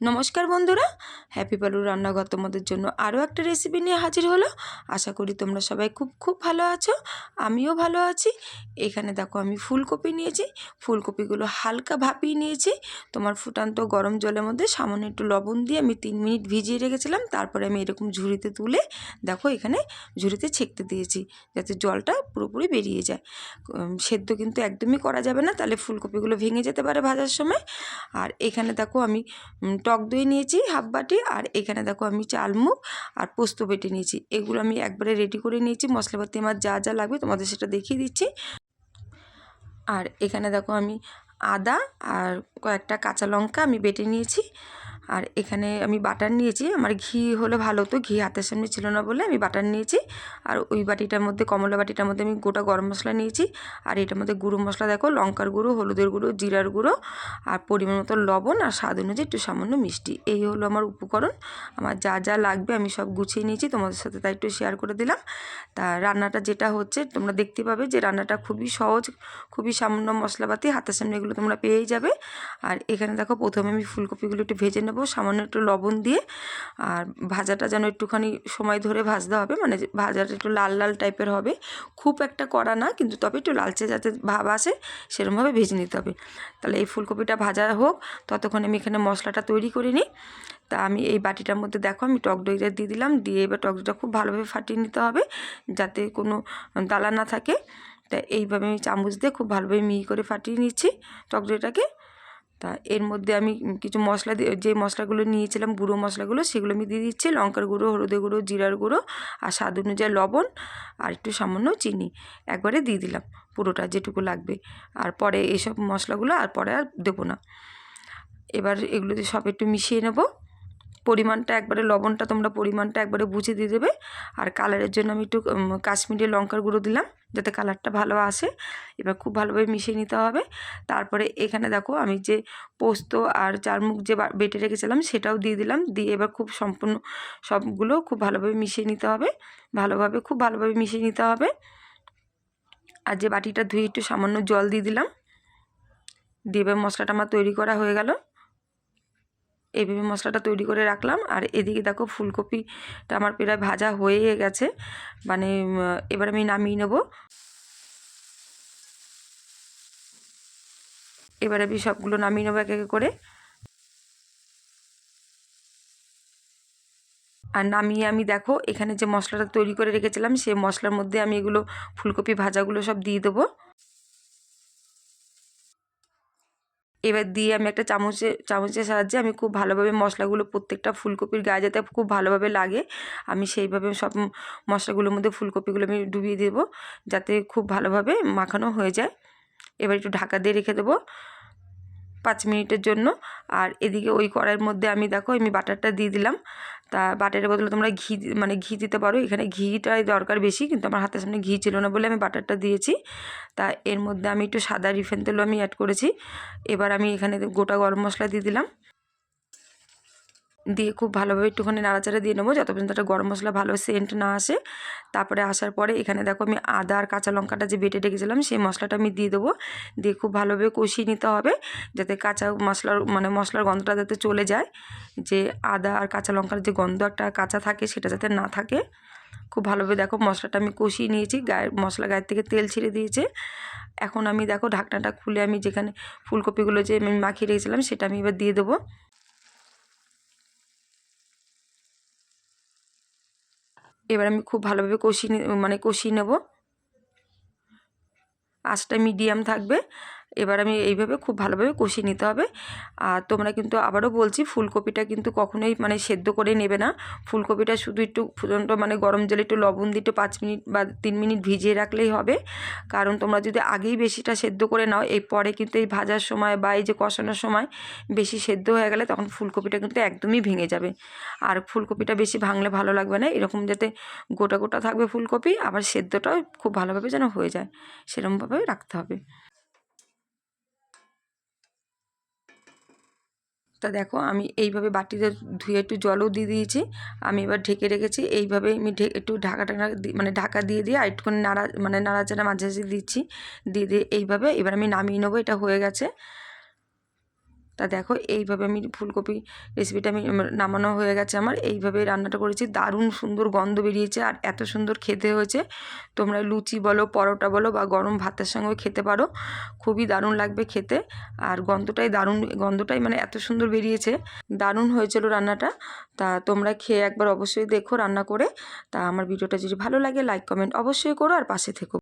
নমস্কার বন্ধুরা হ্যাপি পালু রান্নাঘর তোমাদের জন্য আরও একটা রেসিপি নিয়ে হাজির হলো। আশা করি তোমরা সবাই খুব খুব ভালো আছো, আমিও ভালো আছি। এখানে দেখো আমি ফুলকপি নিয়েছি, ফুলকপিগুলো হালকা ভাপিয়ে নিয়েছি। তোমার ফুটান্ত গরম জলের মধ্যে সামান্য একটু লবণ দিয়ে আমি তিন মিনিট ভিজিয়ে রেখেছিলাম, তারপরে আমি এরকম ঝুড়িতে তুলে দেখো এখানে ঝুড়িতে ছেঁকতে দিয়েছি, যাতে জলটা পুরোপুরি বেরিয়ে যায়। সেদ্ধ কিন্তু একদমই করা যাবে না, তাহলে ফুলকপিগুলো ভেঙে যেতে পারে ভাজার সময়। আর এখানে দেখো আমি টক দই নিয়েছি হাফ বাটি, আর এখানে দেখো আমি চালমুখ আর পোস্ত বেটে নিয়েছি। এগুলো আমি একবারে রেডি করে নিয়েছি, মশলাপাতি আমার যা যা লাগবে তোমাদের সেটা দেখিয়ে দিচ্ছি। আর এখানে দেখো আমি আদা আর কয়েকটা কাঁচা লঙ্কা আমি বেটে নিয়েছি। আর এখানে আমি বাটার নিয়েছি। আমার ঘি হলে ভালো হতো, ঘি হাতের সামনে ছিল না বলে আমি বাটার নিয়েছি। আর ওই বাটিটার মধ্যে, কমলা বাটিটার মধ্যে আমি গোটা গরম মশলা নিয়েছি। আর এটার মধ্যে গুঁড়ো মশলা দেখো, লঙ্কার গুঁড়ো, হলুদের গুঁড়ো, জিরার গুঁড়ো আর পরিমাণ মতো লবণ আর স্বাদ অনুযায়ী একটু সামান্য মিষ্টি। এই হলো আমার উপকরণ। আমার যা যা লাগবে আমি সব গুছিয়ে নিয়েছি। তোমাদের সাথে তাই একটু শেয়ার করে দিলাম। তা রান্নাটা যেটা হচ্ছে, তোমরা দেখতে পাবে যে রান্নাটা খুবই সহজ, খুবই সামান্য মশলাপাতি হাতের সামনে এগুলো তোমরা পেয়েই যাবে। আর এখানে দেখো, প্রথমে আমি ফুলকপিগুলো একটু ভেজে নেব। সামান্য একটু লবণ দিয়ে। আর ভাজাটা যেন একটুখানি সময় ধরে ভাজতে হবে মানে ভাজাটা একটু লাল লাল টাইপের হবে। খুব একটা কড়া না, কিন্তু তবে একটু লালচে যাতে ভাব আসে, সেরকমভাবে ভেজে নিতে হবে। তাহলে এই ফুলকপিটা ভাজা হোক, ততক্ষণ আমি এখানে মশলাটা তৈরি করে নিই। তা আমি এই বাটিটার মধ্যে দেখো, আমি টক দইটা দিয়ে দিলাম, দিয়ে এবার টক দইটা খুব ভালোভাবে ফাটিয়ে নিতে হবে, যাতে কোনো দালা না থাকে। তা এইভাবে আমি চামচ দিয়ে খুব ভালোভাবে মিহি করে ফাটিয়ে নিচ্ছি টক দইটাকে। তা এর মধ্যে আমি কিছু মশলা দিয়ে, যে মশলাগুলো নিয়েছিলাম, গুঁড়ো মশলাগুলো, সেগুলো আমি দিয়ে দিচ্ছি। লঙ্কার গুঁড়ো, হলুদের গুঁড়ো, জিরার গুঁড়ো আর স্বাদ অনুযায়ী লবণ আর একটু সামান্য চিনি একবারে দিয়ে দিলাম পুরোটা যেটুকু লাগবে। আর পরে এইসব মশলাগুলো আর পরে আর দেবো না। এবার এগুলো সব একটু মিশিয়ে নেব। পরিমাণটা একবারে, লবণটা তোমরা পরিমাণটা একবারে বুঝে দিয়ে দেবে। আর কালারের জন্য আমি একটু কাশ্মীরি লঙ্কার গুঁড়ো দিলাম, যাতে কালারটা ভালো আসে। এবার খুব ভালোভাবে মিশিয়ে নিতে হবে। তারপরে এখানে দেখো, আমি যে পোস্ত আর চারমুখ যে বেটে রেখেছিলাম, সেটাও দিয়ে দিলাম। দিয়ে এবার খুব সম্পূর্ণ সবগুলো খুব ভালোভাবে মিশিয়ে নিতে হবে। ভালোভাবে, খুব ভালোভাবে মিশিয়ে নিতে হবে। আর যে বাটিটা ধুয়ে একটু সামান্য জল দিয়ে দিলাম। দিয়ে এবার মশলাটা আমার তৈরি করা হয়ে গেল। এইভাবে মশলাটা তৈরি করে রাখলাম। আর এদিকে দেখো ফুলকপিটা আমার প্রায় ভাজা হয়ে গেছে। মানে এবার আমি নামিয়ে নেব। এবার আমি সবগুলো নামিয়ে নেব এক এক করে। আর নামিয়ে আমি দেখো এখানে যে মশলাটা তৈরি করে রেখেছিলাম, সেই মশলার মধ্যে আমি এগুলো ফুলকপি ভাজাগুলো সব দিয়ে দেবো। এবার দিয়ে আমি একটা চামচে, চামচের সাহায্যে আমি খুব ভালোভাবে মশলাগুলো প্রত্যেকটা ফুলকপির গায়ে যাতে খুব ভালোভাবে লাগে, আমি সেইভাবে সব মশলাগুলোর মধ্যে ফুলকপিগুলো আমি ডুবিয়ে দেবো, যাতে খুব ভালোভাবে মাখানো হয়ে যায়। এবার একটু ঢাকা দিয়ে রেখে দেবো। পাঁচ মিনিটের জন্য। আর এদিকে ওই কড়াইয়ের মধ্যে আমি দেখো, আমি বাটারটা দিয়ে দিলাম। তা বাটারের বদলে তোমরা ঘি মানে ঘি দিতে পারো। এখানে ঘিটাই দরকার বেশি, কিন্তু আমার হাতের সামনে ঘি ছিল না বলে আমি বাটারটা দিয়েছি। তা এর মধ্যে আমি একটু সাদা রিফাইন তেলও আমি অ্যাড করেছি। এবার আমি এখানে গোটা গরম মশলা দিয়ে দিলাম। দিয়ে খুব ভালোভাবে একটুখানি নাড়াচাড়া দিয়ে নেব। যত পর্যন্ত একটা গরম মশলা ভালো সেন্ট না আসে। তারপরে আসার পরে এখানে দেখো আমি আদা আর কাঁচা লঙ্কাটা যে বেটে রেখেছিলাম, সেই মশলাটা আমি দিয়ে দেবো। দিয়ে খুব ভালোভাবে কষিয়ে নিতে হবে যাতে কাঁচা মশলার মানে মশলার গন্ধটা যাতে চলে যায়। যে আদা আর কাঁচা লঙ্কার যে গন্ধ একটা কাঁচা থাকে, সেটা যাতে না থাকে। খুব ভালোভাবে দেখো মশলাটা আমি কষিয়ে নিয়েছি গায়ের মশলা গায়ের থেকে তেল ছেড়ে দিয়েছে। এখন আমি দেখো ঢাকনাটা খুলে আমি যেখানে ফুলকপিগুলো যে আমি মাখিয়ে রেখেছিলাম, সেটা আমি এবার দিয়ে দেবো। এবার আমি খুব ভালোভাবে কষিয়ে মানে কষিয়ে নেব। আঁচটা মিডিয়াম থাকবে। এবার আমি এইভাবে খুব ভালোভাবে কষিয়ে নিতে হবে। আর তোমরা কিন্তু আবারও বলছি, ফুলকপিটা কিন্তু কখনোই মানে সেদ্ধ করে নেবে না। ফুলকপিটা শুধু একটু ফুটন্ত মানে গরম জলে একটু লবণ দিয়ে একটু পাঁচ মিনিট বা তিন মিনিট ভিজিয়ে রাখলেই হবে। কারণ তোমরা যদি আগেই বেশিটা সেদ্ধ করে নাও, এই পরে কিন্তু এই ভাজার সময় বা এই যে কষানোর সময় বেশি সেদ্ধ হয়ে গেলে তখন ফুলকপিটা কিন্তু একদমই ভেঙে যাবে। আর ফুলকপিটা বেশি ভাঙলে ভালো লাগবে না। এরকম যাতে গোটা গোটা থাকবে ফুলকপি, আবার সেদ্ধটাও খুব ভালোভাবে যেন হয়ে যায়, সেরকমভাবে রাখতে হবে। তা দেখো, আমি এইভাবে বাটিতে ধুয়ে একটু জলও দিয়ে দিয়েছি। আমি এবার ঢেকে রেখেছি, এইভাবে আমি একটু ঢাকা ঢাকা মানে ঢাকা দিয়ে দিয়ে আর একটুখানি নাড়া মানে নাড়াচাড়া মাঝে মাঝে দিচ্ছি। দিয়ে দিয়ে এইভাবে এবার আমি নামিয়ে নেব, এটা হয়ে গেছে। তা দেখো, এইভাবে আমি ফুলকপি রেসিপিটা আমি নামানো হয়ে গেছে আমার। এইভাবে রান্নাটা করেছি, দারুণ সুন্দর গন্ধ বেরিয়েছে আর এত সুন্দর খেতে হয়েছে। তোমরা লুচি বলো, পরোটা বলো বা গরম ভাতের সঙ্গেও খেতে পারো। খুবই দারুণ লাগবে খেতে আর গন্ধটাই দারুণ, গন্ধটাই মানে এত সুন্দর বেরিয়েছে। দারুণ হয়েছিল রান্নাটা। তা তোমরা খেয়ে একবার অবশ্যই দেখো রান্না করে। তা আমার ভিডিওটা যদি ভালো লাগে লাইক কমেন্ট অবশ্যই করো আর পাশে থেকো।